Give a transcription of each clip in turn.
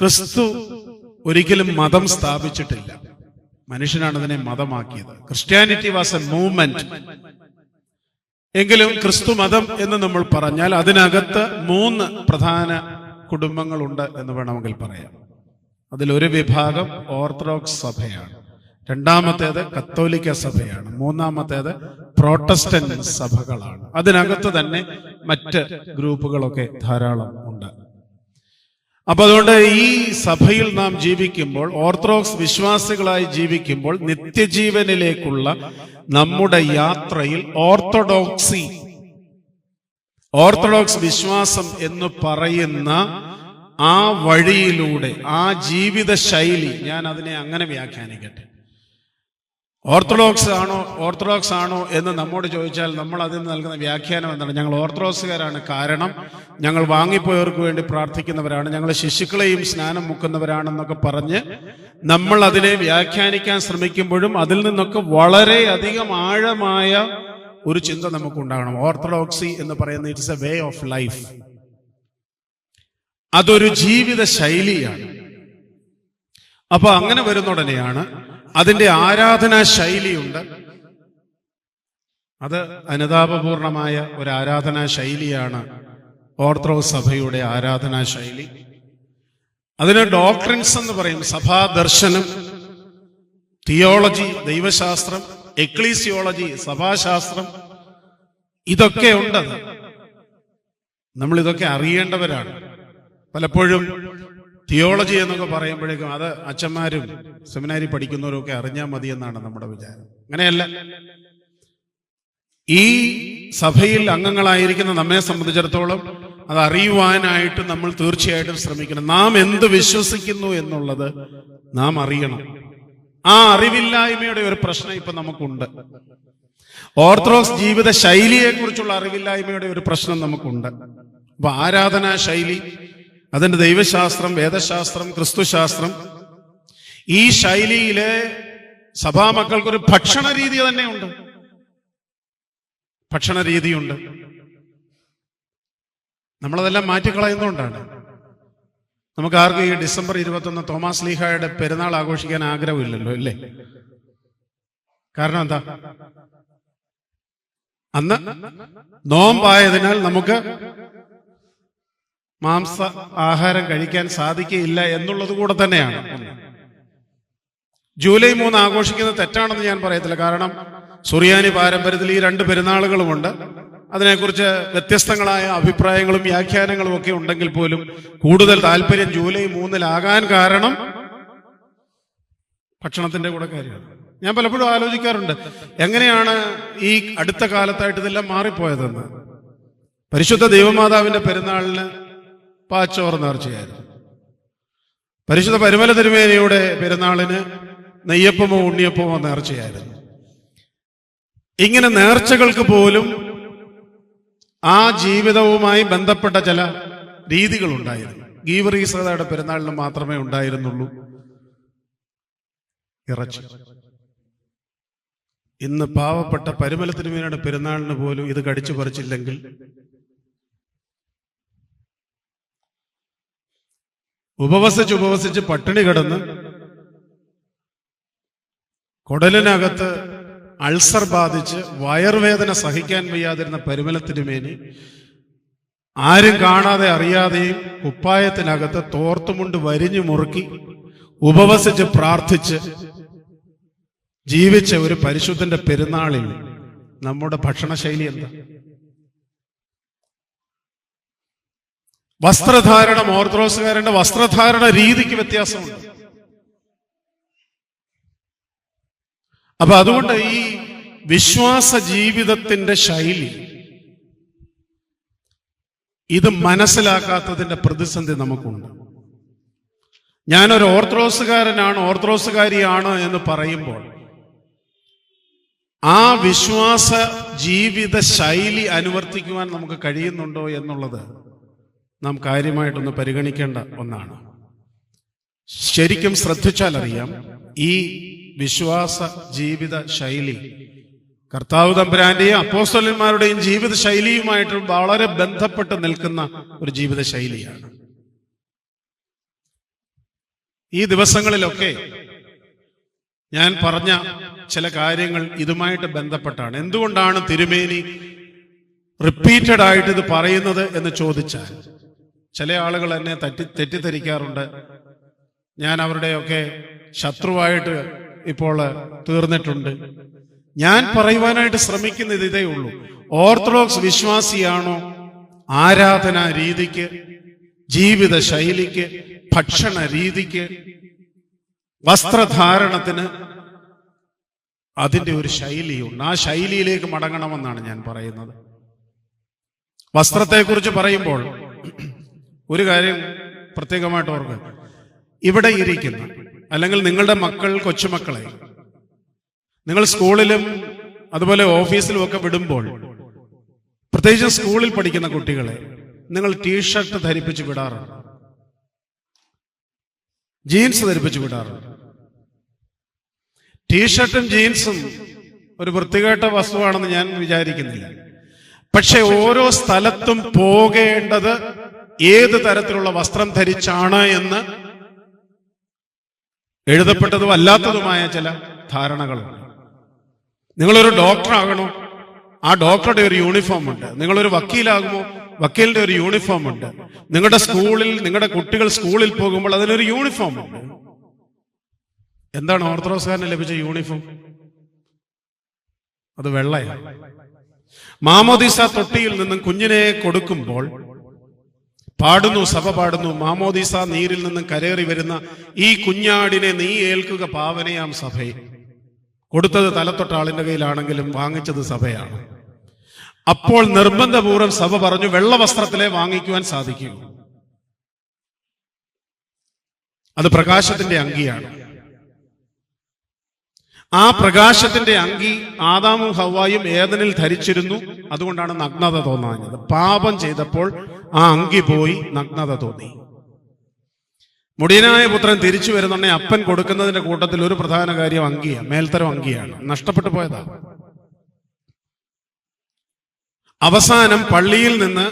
ക്രിസ്തു ഒരിക്കലും മതം സ്ഥാപിച്ചിട്ടില്ല. മനുഷ്യനാണ് അതിനെ മതമാക്കിയത്. ക്രിസ്ത്യാനിറ്റി വാസ് എ മൂവ്മെന്റ് എങ്കിലും ക്രിസ്തു മതം എന്ന് നമ്മൾ പറഞ്ഞാൽ അതിനകത്ത് മൂന്ന് പ്രധാന കുടുംബങ്ങളുണ്ട് എന്ന് വേണമെങ്കിൽ പറയാം. അതിലൊരു വിഭാഗം ഓർത്തഡോക്സ് സഭയാണ്. രണ്ടാമത്തേത് കത്തോലിക്ക സഭയാണ്. മൂന്നാമത്തേത് പ്രോട്ടസ്റ്റന്റ് സഭകളാണ്. അതിനകത്ത് തന്നെ മറ്റ് ഗ്രൂപ്പുകളൊക്കെ ധാരാളം അപ്പൊ അതുകൊണ്ട് ഈ സഭയിൽ നാം ജീവിക്കുമ്പോൾ ഓർത്തഡോക്സ് വിശ്വാസികളായി ജീവിക്കുമ്പോൾ നിത്യജീവനിലേക്കുള്ള നമ്മുടെ യാത്രയിൽ ഓർത്തഡോക്സി ഓർത്തഡോക്സ് വിശ്വാസം എന്ന് പറയുന്ന ആ വഴിയിലൂടെ ആ ജീവിത ശൈലി ഞാൻ അതിനെ അങ്ങനെ വ്യാഖ്യാനിക്കട്ടെ. ഓർത്തഡോക്സ് ആണോ ഓർത്തഡോക്സ് ആണോ എന്ന് നമ്മോട് ചോദിച്ചാൽ നമ്മൾ അതിന് നൽകുന്ന വ്യാഖ്യാനം എന്താണ്? ഞങ്ങൾ ഓർത്തഡോക്സുകാരാണ്. കാരണം ഞങ്ങൾ വാങ്ങിപ്പോയവർക്ക് വേണ്ടി പ്രാർത്ഥിക്കുന്നവരാണ്. ഞങ്ങൾ ശിശുക്കളെയും സ്നാനം മുക്കുന്നവരാണെന്നൊക്കെ പറഞ്ഞ് നമ്മൾ അതിനെ വ്യാഖ്യാനിക്കാൻ ശ്രമിക്കുമ്പോഴും അതിൽ നിന്നൊക്കെ വളരെയധികം ആഴമായ ഒരു ചിന്ത നമുക്കുണ്ടാകണം. ഓർത്തഡോക്സി എന്ന് പറയുന്നത് it's a way of life. അതൊരു ജീവിത ശൈലിയാണ് അപ്പൊ അങ്ങനെ വരുന്നുടനെയാണ് അതിന്റെ ആരാധനാ ശൈലിയുണ്ട്. അത് അനുതാപപൂർണമായ ഒരു ആരാധനാ ശൈലിയാണ് ഓർത്തഡോക്സ് സഭയുടെ ആരാധനാ ശൈലി. അതിന് ഡോക്ട്രിൻസ് എന്ന് പറയും സഭാ ദർശനം തിയോളജി ദൈവശാസ്ത്രം എക്ലീസിയോളജി സഭാശാസ്ത്രം. ഇതൊക്കെ ഉണ്ടത്. നമ്മൾ ഇതൊക്കെ അറിയേണ്ടവരാണ്. പലപ്പോഴും തിയോളജി എന്നൊക്കെ പറയുമ്പോഴേക്കും അത് അച്ഛന്മാരും സെമിനാരി പഠിക്കുന്നവരും ഒക്കെ അറിഞ്ഞാൽ മതി എന്നാണ് നമ്മുടെ വിചാരം. അങ്ങനെയല്ല. ഈ സഭയിൽ അംഗങ്ങളായിരിക്കുന്ന നമ്മെ സംബന്ധിച്ചിടത്തോളം അത് അറിയുവാനായിട്ട് നമ്മൾ തീർച്ചയായിട്ടും ശ്രമിക്കണം. നാം എന്ത് വിശ്വസിക്കുന്നു എന്നുള്ളത് നാം അറിയണം. ആ അറിവില്ലായ്മയുടെ ഒരു പ്രശ്നം ഇപ്പൊ നമുക്കുണ്ട്. ഓർത്തഡോക്സ് ജീവിത ശൈലിയെ കുറിച്ചുള്ള അറിവില്ലായ്മയുടെ ഒരു പ്രശ്നം നമുക്കുണ്ട്. അപ്പൊ ആരാധനാ ശൈലി? അതിന്റെ ദൈവശാസ്ത്രം വേദശാസ്ത്രം ക്രിസ്തുശാസ്ത്രം. ഈ ശൈലിയിലെ സഭാമക്കൾക്കൊരു ഭക്ഷണ രീതി തന്നെ ഉണ്ട്. ഭക്ഷണ രീതിയുണ്ട് നമ്മളതെല്ലാം മാറ്റിക്കളയുന്നതുകൊണ്ടാണ്. നമുക്ക് ആർക്കും ഈ ഡിസംബർ ഇരുപത്തൊന്ന് തോമസ് ലീഹായുടെ പെരുന്നാൾ ആഘോഷിക്കാൻ ആഗ്രഹമില്ലല്ലോ അല്ലേ? കാരണം എന്താ? അന്ന് നോമ്പായതിനാൽ നമുക്ക് മാംസ ആഹാരം കഴിക്കാൻ സാധിക്കുകയില്ല എന്നുള്ളത് കൂടെ തന്നെയാണ്. ജൂലൈ മൂന്ന് ആഘോഷിക്കുന്നത് തെറ്റാണെന്ന് ഞാൻ പറയത്തില്ല. കാരണം സുറിയാനി പാരമ്പര്യത്തിൽ ഈ രണ്ട് പെരുന്നാളുകളുമുണ്ട്. അതിനെക്കുറിച്ച് വ്യത്യസ്തങ്ങളായ അഭിപ്രായങ്ങളും വ്യാഖ്യാനങ്ങളും ഒക്കെ ഉണ്ടെങ്കിൽ പോലും കൂടുതൽ താല്പര്യം ജൂലൈ മൂന്നിലാകാൻ കാരണം ഭക്ഷണത്തിന്റെ കൂടെ കാര്യമാണ്. ഞാൻ പലപ്പോഴും ആലോചിക്കാറുണ്ട് എങ്ങനെയാണ് ഈ അടുത്ത കാലത്തായിട്ട് ഇതെല്ലാം മാറിപ്പോയതെന്ന്? പരിശുദ്ധ ദൈവമാതാവിന്റെ പെരുന്നാളിന് പാച്ചോറ് നേർച്ചയായിരുന്നു പരിശുദ്ധ പരിമല തിരുമേനിയുടെ പെരുന്നാളിന് നെയ്യപ്പമോ ഉണ്ണിയപ്പമോ നേർച്ചയായിരുന്നു ഇങ്ങനെ നേർച്ചകൾക്ക് പോലും ആ ജീവിതവുമായി ബന്ധപ്പെട്ട ചില രീതികളുണ്ടായിരുന്നു ഗീവറീസതയുടെ പെരുന്നാളിന് മാത്രമേ ഉണ്ടായിരുന്നുള്ളൂ. ഇറച്ചി. ഇന്ന് പാവപ്പെട്ട പരിമല തിരുമേനിയുടെ പെരുന്നാളിന് പോലും ഇത് കടിച്ചു പറിച്ചില്ലെങ്കിൽ ഉപവസിച്ച് ഉപവസിച്ച് പട്ടിണി കിടന്ന് കുടലിനകത്ത് അൾസർ ബാധിച്ച് വയർവേദന സഹിക്കാൻ വയ്യാതിരുന്ന പരിമലത്തിനുമേനി ആരും കാണാതെ അറിയാതെയും കുപ്പായത്തിനകത്ത് തോർത്തുമുണ്ട് വരിഞ്ഞു മുറുക്കി ഉപവസിച്ച് പ്രാർത്ഥിച്ച് ജീവിച്ച ഒരു പരിശുദ്ധന്റെ പെരുന്നാളിൽ നമ്മുടെ ഭക്ഷണശൈലി എന്താ? വസ്ത്രധാരണം ഓർത്തഡോക്സുകാരുടെ വസ്ത്രധാരണ രീതിക്ക് വ്യത്യാസമുണ്ട്. അപ്പൊ അതുകൊണ്ട് ഈ വിശ്വാസ ജീവിതത്തിന്റെ ശൈലി ഇത് മനസ്സിലാക്കാത്തതിന്റെ പ്രതിസന്ധി നമുക്കുണ്ട്. ഞാനൊരു ഓർത്തഡോക്സുകാരനാണ് ഓർത്തഡോക്സുകാരിയാണ് എന്ന് പറയുമ്പോൾ ആ വിശ്വാസ ജീവിത ശൈലി അനുവർത്തിക്കുവാൻ നമുക്ക് കഴിയുന്നുണ്ടോ എന്നുള്ളത് നാം കാര്യമായിട്ടൊന്ന് പരിഗണിക്കേണ്ട ഒന്നാണ്. ശരിക്കും ശ്രദ്ധിച്ചാൽ അറിയാം ഈ വിശ്വാസ ജീവിത ശൈലി കർത്താവ് തമ്പുരാന്റെയും അപ്പോസ്തലന്മാരുടെയും ജീവിത ശൈലിയുമായിട്ട് വളരെ ബന്ധപ്പെട്ട് നിൽക്കുന്ന ഒരു ജീവിത ശൈലിയാണ്. ഈ ദിവസങ്ങളിലൊക്കെ ഞാൻ പറഞ്ഞ ചില കാര്യങ്ങൾ ഇതുമായിട്ട് ബന്ധപ്പെട്ടാണ്. എന്തുകൊണ്ടാണ് തിരുമേനി റിപ്പീറ്റഡ് ആയിട്ട് ഇത് പറയുന്നത് എന്ന് ചോദിച്ചാൽ ചില ആളുകൾ എന്നെ തെറ്റി തെറ്റിദ്ധരിക്കാറുണ്ട്. ഞാൻ അവരുടെയൊക്കെ ശത്രുവായിട്ട് ഇപ്പോൾ തീർന്നിട്ടുണ്ട്. ഞാൻ പറയുവാനായിട്ട് ശ്രമിക്കുന്നത് ഇതേ ഉള്ളൂ. ഓർത്തഡോക്സ് വിശ്വാസിയാണോ ആരാധനാ രീതിക്ക് ജീവിത ശൈലിക്ക് ഭക്ഷണ രീതിക്ക് വസ്ത്രധാരണത്തിന് അതിന്റെ ഒരു ശൈലിയുണ്ട്. ആ ശൈലിയിലേക്ക് മടങ്ങണമെന്നാണ് ഞാൻ പറയുന്നത്. വസ്ത്രത്തെക്കുറിച്ച് പറയുമ്പോൾ ഒരു കാര്യം പ്രത്യേകമായിട്ട് ഓർക്കുക. ഇവിടെ ഇരിക്കുന്ന അല്ലെങ്കിൽ നിങ്ങളുടെ മക്കൾ കൊച്ചുമക്കളെ നിങ്ങൾ സ്കൂളിലും അതുപോലെ ഓഫീസിലും ഒക്കെ വിടുമ്പോൾ പ്രത്യേകിച്ച് സ്കൂളിൽ പഠിക്കുന്ന കുട്ടികളെ നിങ്ങൾ ടീഷർട്ട് ധരിപ്പിച്ച് വിടാറുണ്ട്. ജീൻസ് ധരിപ്പിച്ച് വിടാറുണ്ട്. ടീഷർട്ടും ജീൻസും ഒരു വൃത്തികെട്ട വസ്തുവാണെന്ന് ഞാൻ വിചാരിക്കുന്നില്ല. പക്ഷെ ഓരോ സ്ഥലത്തും പോകേണ്ടത് ഏത് തരത്തിലുള്ള വസ്ത്രം ധരിച്ചാണ് എന്ന് എഴുതപ്പെട്ടതും അല്ലാത്തതുമായ ചില ധാരണകളുണ്ട് നിങ്ങളൊരു ഡോക്ടർ ആകണോ ആ ഡോക്ടറുടെ ഒരു യൂണിഫോം ഉണ്ട്. നിങ്ങളൊരു വക്കീലാകുമോ? വക്കീലിന്റെ ഒരു യൂണിഫോം ഉണ്ട്. നിങ്ങളുടെ സ്കൂളിൽ നിങ്ങളുടെ കുട്ടികൾ സ്കൂളിൽ പോകുമ്പോൾ അതിനൊരു യൂണിഫോം ഉണ്ട്. എന്താണ് ഓർത്തഡോക്സുകാരന് ലഭിച്ച യൂണിഫോം? അത് വെള്ളയാണ്. മാമോദിസ തൊട്ടിയിൽ നിന്നും കുഞ്ഞിനെ കൊടുക്കുമ്പോൾ പാടുന്നു സഭ പാടുന്നു. മാമോദിസ നീരിൽ നിന്നും കരേറി വരുന്ന ഈ കുഞ്ഞാടിനെ നീ ഏൽക്കുക പാവനയാം സഭയെ കൊടുത്തത് തലത്തൊട്ട ആളിന്റെ കയ്യിലാണെങ്കിലും വാങ്ങിച്ചത് സഭയാണ്. അപ്പോൾ നിർബന്ധപൂർവം സഭ പറഞ്ഞു വെള്ളവസ്ത്രത്തിലെ വാങ്ങിക്കുവാൻ സാധിക്കൂ. അത് പ്രകാശത്തിന്റെ അങ്കിയാണ്. ആ പ്രകാശത്തിന്റെ അങ്കി ആദാമും ഹവായും ഏതനിൽ ധരിച്ചിരുന്നു. അതുകൊണ്ടാണ് നഗ്നത തോന്നാഞ്ഞത്. പാപം ചെയ്തപ്പോൾ ആ അങ്കി പോയി നഗ്നത തോന്നി. മുടിയനായ പുത്രൻ തിരിച്ചു വരുന്നുണ്ടെ അപ്പൻ കൊടുക്കുന്നതിന്റെ കൂട്ടത്തിൽ ഒരു പ്രധാന കാര്യം അങ്കിയാണ് മേൽത്തരം അങ്കിയാണ്. നഷ്ടപ്പെട്ടു പോയതാ. അവസാനം പള്ളിയിൽ നിന്ന്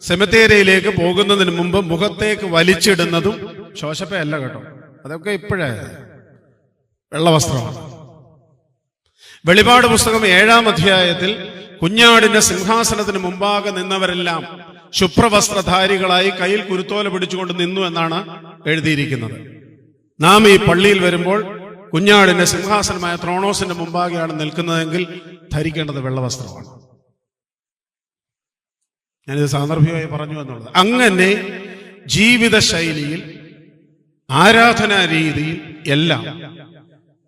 സെമിത്തേരിയിലേക്ക് പോകുന്നതിന് മുമ്പ് മുഖത്തേക്ക് വലിച്ചിടുന്നതും ശോശപ്പയല്ല കേട്ടോ. അതൊക്കെ ഇപ്പോഴേ വെള്ളവസ്ത്രമാണ്. വെളിപാട് പുസ്തകം ഏഴാം അധ്യായത്തിൽ കുഞ്ഞാടിന്റെ സിംഹാസനത്തിന് മുമ്പാകെ നിന്നവരെല്ലാം ശുഭ്രവസ്ത്രധാരികളായി കയ്യിൽ കുരുത്തോല പിടിച്ചുകൊണ്ട് നിന്നു എന്നാണ് എഴുതിയിരിക്കുന്നത്. നാം ഈ പള്ളിയിൽ വരുമ്പോൾ കുഞ്ഞാടിന്റെ സിംഹാസനമായ ത്രോണോസിന്റെ മുമ്പാകെയാണ് നിൽക്കുന്നതെങ്കിൽ ധരിക്കേണ്ടത് വെള്ളവസ്ത്രമാണ്. ഞാനിത് സാന്ദർഭികമായി പറഞ്ഞു എന്നുള്ളത്. അങ്ങനെ ജീവിത ശൈലിയിൽ ആരാധനാ രീതിയിൽ എല്ലാം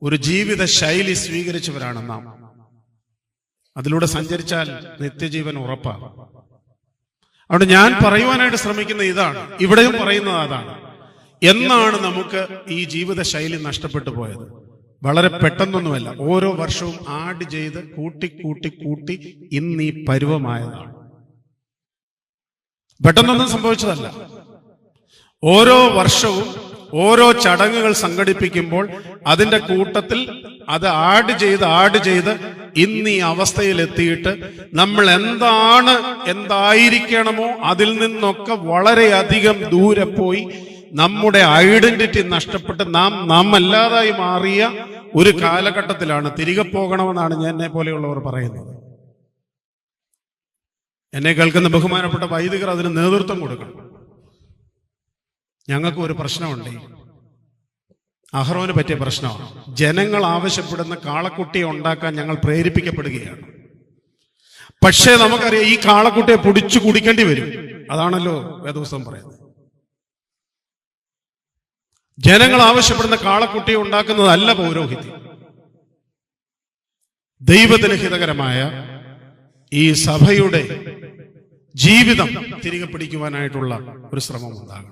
ഒരു ജീവിത ശൈലി സ്വീകരിച്ചവരാണ് നാം. അതിലൂടെ സഞ്ചരിച്ചാൽ നിത്യജീവൻ ഉറപ്പാണ് അതുകൊണ്ട് ഞാൻ പറയുവാനായിട്ട് ശ്രമിക്കുന്ന ഇതാണ്. ഇവിടെയും പറയുന്നത് അതാണ്. എന്നാണ് നമുക്ക് ഈ ജീവിത ശൈലി നഷ്ടപ്പെട്ടു പോയത്. വളരെ പെട്ടെന്നൊന്നുമല്ല. ഓരോ വർഷവും ആഡ് ചെയ്ത് കൂട്ടി കൂട്ടി കൂട്ടി ഇന്ന് ഈ പരുവമായതാണ്. പെട്ടെന്നൊന്നും സംഭവിച്ചതല്ല. ഓരോ വർഷവും ഓരോ ചടങ്ങുകൾ സംഘടിപ്പിക്കുമ്പോൾ അതിന്റെ കൂട്ടത്തിൽ അത് ആഡ് ചെയ്ത് ആഡ് ചെയ്ത് ഇന്ന് ഈ അവസ്ഥയിലെത്തിയിട്ട് നമ്മൾ എന്താണ് എന്തായിരിക്കണമോ അതിൽ നിന്നൊക്കെ വളരെയധികം ദൂരെ പോയി നമ്മുടെ ഐഡന്റിറ്റി നഷ്ടപ്പെട്ട് നാം നാം അല്ലാതായി മാറിയ ഒരു കാലഘട്ടത്തിലാണ് തിരികെ പോകണമെന്നാണ് ഞാൻ എന്നെ പോലെയുള്ളവർ പറയുന്നത്. എന്നെ കേൾക്കുന്ന ബഹുമാനപ്പെട്ട വൈദികർ അതിന് നേതൃത്വം കൊടുക്കണം. ഞങ്ങൾക്ക് ഒരു പ്രശ്നമുണ്ട്. അഹ്റോന് പറ്റിയ പ്രശ്നമാണ് ജനങ്ങൾ ആവശ്യപ്പെടുന്ന കാളക്കുട്ടിയെ ഉണ്ടാക്കാൻ ഞങ്ങൾ പ്രേരിപ്പിക്കപ്പെടുകയാണ്. പക്ഷേ നമുക്കറിയാം ഈ കാളക്കുട്ടിയെ പൊടിച്ചു കുടിക്കേണ്ടി വരും. അതാണല്ലോ വേദപുസ്തകം പറയുന്നത്. ജനങ്ങൾ ആവശ്യപ്പെടുന്ന കാളക്കുട്ടിയെ ഉണ്ടാക്കുന്നതല്ല പൗരോഹിത്യം. ദൈവത്തിന് ഹിതകരമായ ഈ സഭയുടെ ജീവിതം തിരികെ പിടിക്കുവാനായിട്ടുള്ള ഒരു ശ്രമം